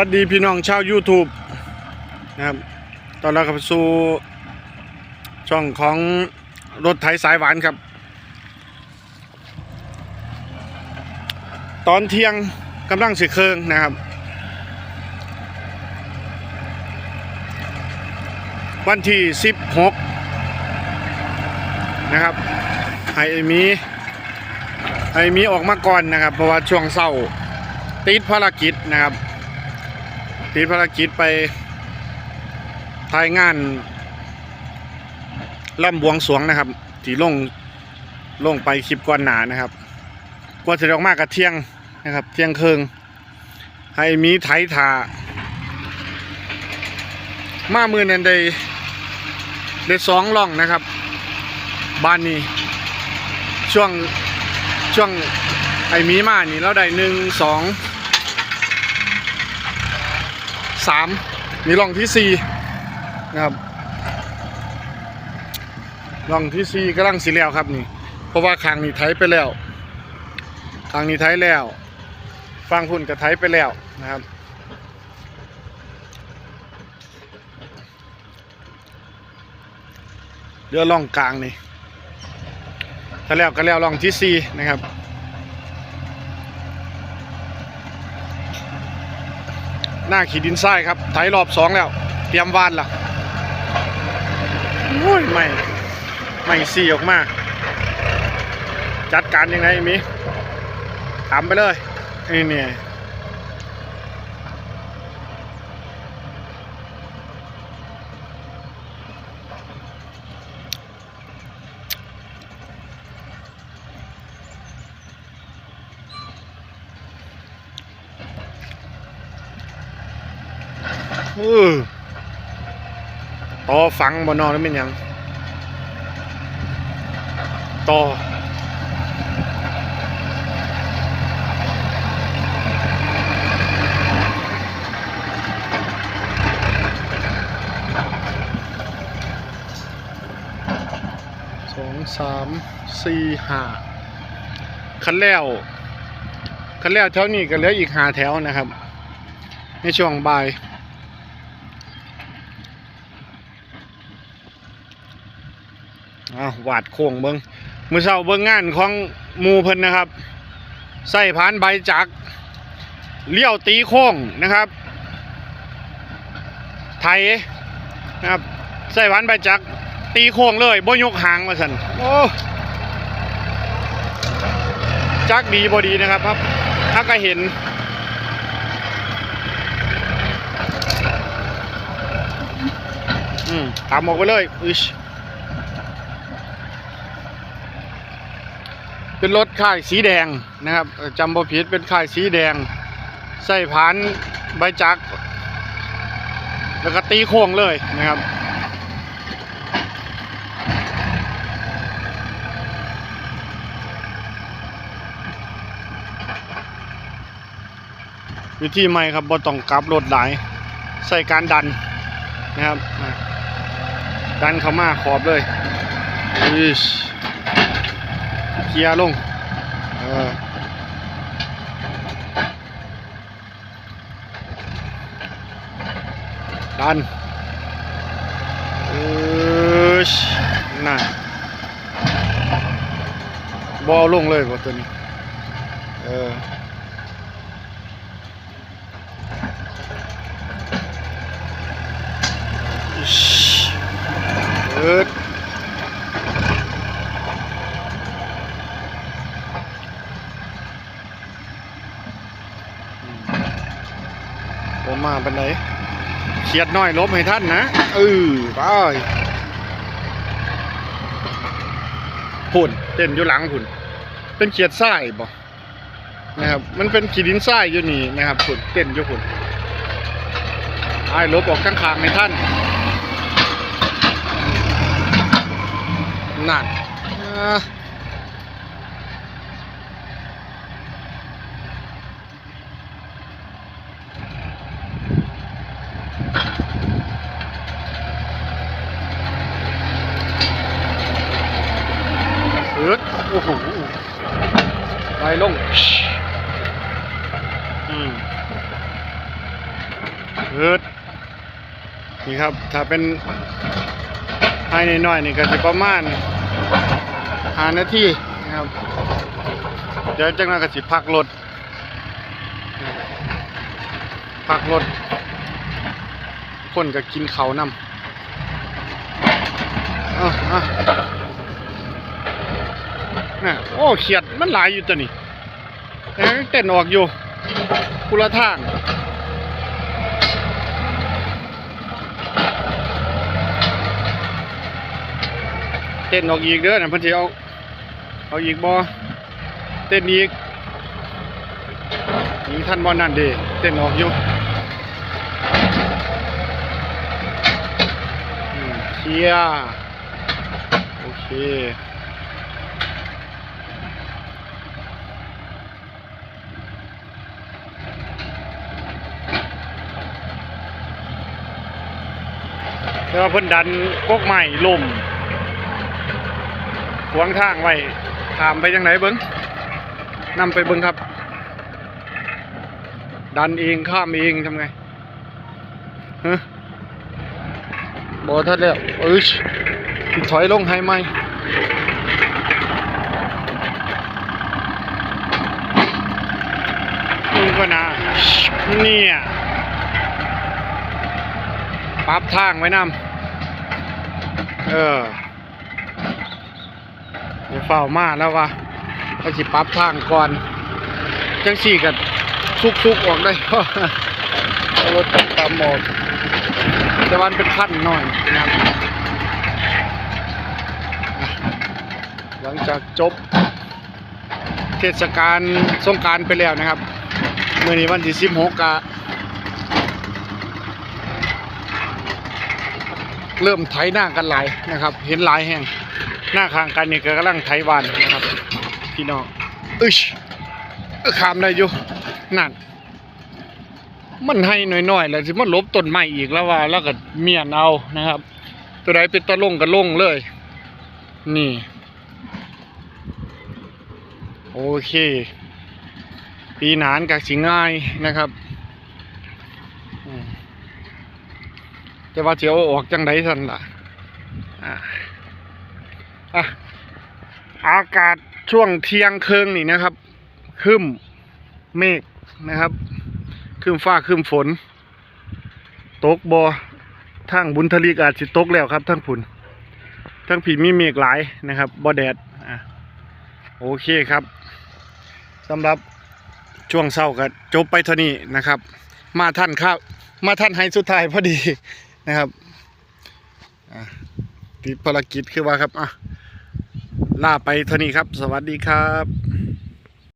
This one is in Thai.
วัสดีพี่น้องชาว YouTube นะครับตอนเราเข้าสู่ช่องของรถไถสายหวานครับ ตอนเที่ยงกำลังสิเคิงนะครับ วันที่ 16 นะครับไอ้มีไอ้มีออกมาก่อนนะครับ เพราะว่าช่วงเศร้าติดภารกิจนะครับ ติดภารกิจไปถ่ายงานล่ำบวงสรวงนะครับที่ลงลงไปคลิปก่อนหนานะครับกว่าจะออกมากกับเที่ยงนะครับ เที่ยงเครึ่งให้มีไถถามามือนันได้ได้สองล่องนะครับ บ้านนี้ ช่วงช่วงไอ้มีมานี่เราได้หนึ่งสอง สามมีร่องที่สี่นะครับร่องที่สี่กำลังสีแล้วครับนี่ เพราะว่าคางนี้ไถไปแล้วคางนี้ไถแล้วฟังพุ่นกับไถไปแล้วนะครับเรือล่องกลางนี่ถ้าแล้วก็แล้วล่องที่สี่นะครับ หน้าขีดินทรายครับไถรอบสองแล้ว เตรียมวานล่ะโอ้ยไม่ไม่สี่ออกมา จัดการยังไงมีตามไปเลยนี่เนี่ย เออต่อฝังบนนอนแล้วเป็นยัง ต่อสองสามสี่ห้าคันแล้วคันแล้วแถวนี้ก็เหลืออีกหาแถวนะครับ ในช่วงบ่าย อ้าวาดโค้งเบิงมือเช้าเบิงงานของมูเพิ่นนะครับ ใส่ผานใบจักเลี้ยวตีโค้งนะครับไถนะครับ ใส่ผานใบจักตีโค้งเลยบ่ยกหางมาสันโอ้จักดีบ่ดีนะครับครับ ถ้าก็เห็นอืมตามออกไปเลยอึช เป็นรถค่ายสีแดงนะครับจำบ่ผิดเป็นค่ายสีแดง ใส่ผานใบจัก แล้วก็ตีโค้งเลยนะครับวิธีใหม่ครับบ่ต้องกลับรถหลาย ใส่การดันนะครับ ดันเข้ามาขอบเลย กียร์ลงเออดันอิชน่ะบอลลงเลยบ่ตัวนี้เออ เอิด ผมมาเป็นไหนเขียดน้อยลบให้ท่านนะเออไปพุ่นเต้นอยู่หลังพุ่น เป็นเขียดทรายบ่นะครับ มันเป็นขีดินทรายอยู่นี่นะครับพุ่นเต้นอยู่พุ่นไอ้ายลบออกข้างๆให้ท่านนั่นอ่าเโอ้โหไปลงอืมเอิดนี่ครับ ถ้าเป็นให้น้อยๆนี่ก็จะประมาณหานาทีนะครับ เดี๋ยวจังนั้นก็สิพักรถพักรถคนก็กินเขาวนำอะอะ นะโอ้เขียดมันหลายอยู่ตัวนี้แต่เต้นออกอยู่คุละทางเต้นออกอีกเด้อนะพิ่นสิเอาเอาอีกบ่เต้นอีกยิงท่านบ่นั่นเด้เต้นออกอยู่เคลียโอเค แต่ว่าเพิ่นดันกกใหม่ล่มขวางทางไว้ถามไปยังไหนเบิ้งนำไปเบิ้งครับ ดันเองข้ามเองทำไงฮะบอทัดแล้วเอ้ยถอยลงให้ไหมงก็นะเนี่ยปรับทางไว้นำ ออเดี๋ยวเฝ้ามาแล้ววะก็สิปรับทางก่อน จังสี่กันซุกๆออกได้เอารถตามหมอกแต่วันเป็นขั้นหน่อยนะครับหลังจากจบเทศกาลสงการไปแล้วนะครับ เมื่อนี้วันที่สิบหกกะ เริ่มไถหน้ากันหลายนะครับ เห็นหลายแห่งหน้าข้างกันนี่ก็กำลังไถหวานนะครับ พี่น้องอึชเอ้อขามได้อยู่นั่นมันให้หน้อยๆแล้วสิมันลบต้นไม้อีกแล้วว่า แล้วก็เมียนเอานะครับ ตัวใดเป็นตะลงก็ลงเลย นี่ โอเค ปีหนานกับสิง่ายนะครับอืม แต่ว่าเสียวออกจังไดสันล่ะอ่าอะอากาศช่วงเที่ยงคืนนี่นะครับครึ้มเมฆนะครับครึ้มฟ้าครึ้มฝน ตกบอทางบุญทลีกอาจสิตกแล้วครับทั้งผุนทั้งผีมีเมฆหลายนะครับบอแดดอะโอเคครับสำหรับช่วงเช้าก็จบไปเท่านี้นะครับ มาท่านครับมาท่านให้สุดท้ายพอดี นะครับติดภารกิจคือว่าครับอะล่าไปเท่านี้ครับ สวัสดีครับ